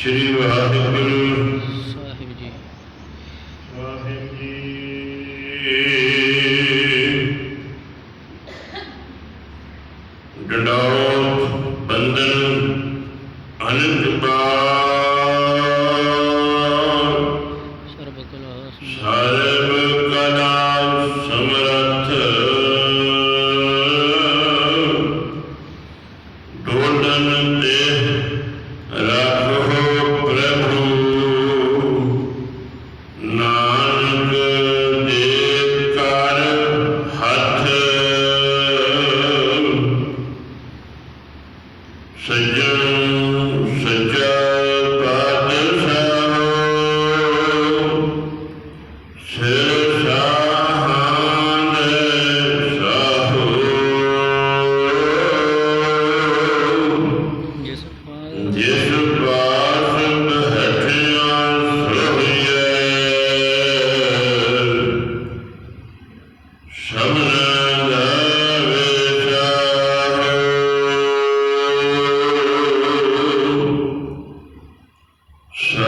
ਸ਼੍ਰੀ ਵਾਹਿਗੁਰੂ। ਸਾਹਿਬ ਜੀ। ਸਾਹਿਬ ਜੀ। ਡੰਡਾਉ ਬੰਦਨ ਅਨੰਤ ਬਾਦ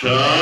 Time.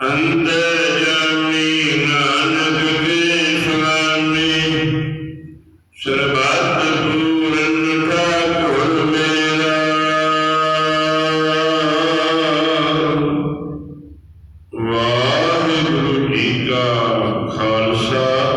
ਅੰਦਰ ਜਾਮੀ ਨਾਨਕ ਕੇ ਸੁਆਮੀ ਸਰਬੱਤ ਪੂਰਨ ਕਾ ਗੁਰ ਮੇਰਾ। ਵਾਹਿਗੁਰੂ ਜੀ ਕਾ ਖਾਲਸਾ।